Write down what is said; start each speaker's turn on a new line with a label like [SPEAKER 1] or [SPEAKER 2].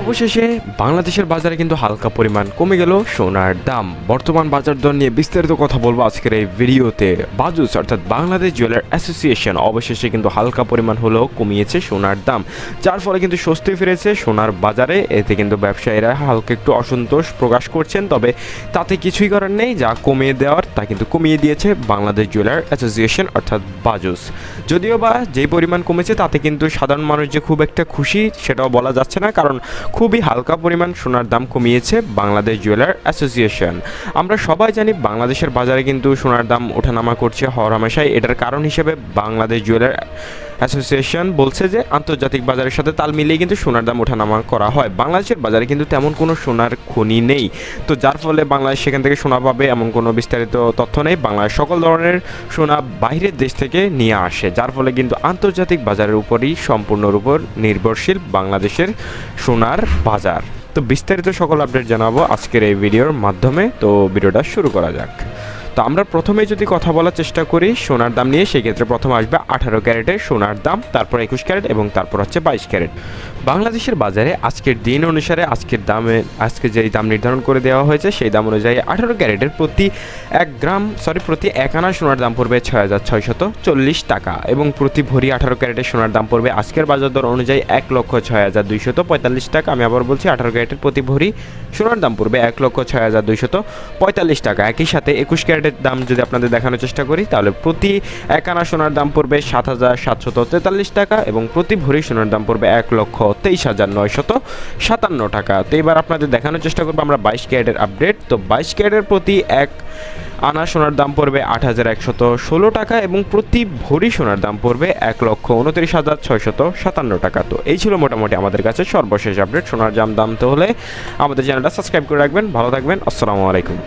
[SPEAKER 1] অবশেষে বাংলাদেশের বাজারে কিন্তু হালকা পরিমাণ কমে গেল সোনার দাম। বর্তমান বাজার দর নিয়ে বিস্তারিত কথা বলব আজকের এই ভিডিওতে। বাজুস, অর্থাৎ বাংলাদেশ জুয়েলার অ্যাসোসিয়েশন, অবশেষে কিন্তু হালকা পরিমাণ হলেও কমিয়েছে সোনার দাম। যার ফলে কিন্তু স্বস্তি ফিরেছে সোনার বাজারে। এতে কিন্তু ব্যবসায়ীরা হালকা একটু অসন্তোষ প্রকাশ করছেন, তবে তাতে কিছুই করার নেই। যা কমিয়ে দেওয়ার, তা কিন্তু কমিয়ে দিয়েছে বাংলাদেশ জুয়েলার অ্যাসোসিয়েশন, অর্থাৎ বাজুস। যদিও বা যেই পরিমাণ কমেছে, তাতে কিন্তু সাধারণ মানুষ যে খুব একটা খুশি, সেটাও বলা যাচ্ছে না। কারণ খুবই হালকা পরিমাণ সোনার দাম কমিয়েছে বাংলাদেশ জুয়েলার অ্যাসোসিয়েশন। আমরা সবাই জানি বাংলাদেশের বাজারে কিন্তু সোনার দাম ওঠানামা করছে হরহামেশাই এটার কারণ হিসেবে বাংলাদেশ জুয়েলার অ্যাসোসিয়েশন বলছে যে আন্তর্জাতিক বাজারের সাথে তাল মিলিয়ে কিন্তু সোনার দাম ওঠানামা করা হয়। বাংলাদেশের বাজারে কিন্তু তেমন কোনো সোনার খনি নেই। তো যার ফলে বাংলাদেশ সেখান থেকে সোনা পাবে এমন কোনো বিস্তারিত তথ্য নেই। বাংলাদেশ সকল ধরনের সোনা বাইরের দেশ থেকে নিয়ে আসে। যার ফলে কিন্তু আন্তর্জাতিক বাজারের উপরই সম্পূর্ণর উপর নির্ভরশীল বাংলাদেশের সোনার বাজার। তো বিস্তারিত সকল আপডেট জানাব আজকের এই ভিডিওর মাধ্যমে। তো ভিডিওটা শুরু করা যাক। তো আমরা প্রথমে যদি কথা বলার চেষ্টা করি সোনার দাম নিয়ে সেই ক্ষেত্রে প্রথম আসবে আঠারো ক্যারেটের সোনার দাম, তারপর একুশ ক্যারেট এবং তারপর হচ্ছে বাইশ ক্যারেট। বাংলাদেশের বাজারে আজকের দিন অনুসারে আজকের দামে, আজকে যেই দাম নির্ধারণ করে দেওয়া হয়েছে, সেই দাম অনুযায়ী আঠারো ক্যারেটের প্রতি এক গ্রাম সরি প্রতি এক আনা সোনার দাম পড়বে ছয় হাজার ছয়শত চল্লিশ টাকা এবং প্রতি ভরি আঠারো ক্যারেটের সোনার দাম পড়বে আজকের বাজার দর অনুযায়ী এক লক্ষ ছয় হাজার দুইশত পঁয়তাল্লিশ টাকা। আমি আবার বলছি, আঠারো ক্যারেটের প্রতি ভরি সোনার দাম পড়বে এক লক্ষ ছয় হাজার দুইশত পঁয়তাল্লিশ টাকা। একই সাথে একুশ ক্যারেটের দাম যদি আপনাদের দেখানোর চেষ্টা করি, তাহলে প্রতি এক আনা সোনার দাম পড়বে সাত হাজার সাতশত তেতাল্লিশ টাকা এবং প্রতি ভরি সোনার দাম পড়বে এক লক্ষ তেইশ হাজার নয়শত সাতান্ন টাকা। তো এবার আপনাদের দেখানোর চেষ্টা করব আমরা বাইশ ক্যারেটের আপডেট। তো বাইশ ক্যারেটের প্রতি এক আনা সোনার দাম পড়বে আট হাজার একশত ষোলো টাকা এবং প্রতি ভরি সোনার দাম পড়বে এক লক্ষ উনত্রিশ হাজার ছয়শত সাতান্ন টাকা। তো এই ছিল মোটামুটি আমাদের কাছে সর্বশেষ আপডেট। সোনার দাম দাম তো হলে আমাদের চ্যানেলটা সাবস্ক্রাইব করে রাখবেন। ভালো থাকবেন। আসসালামু আলাইকুম।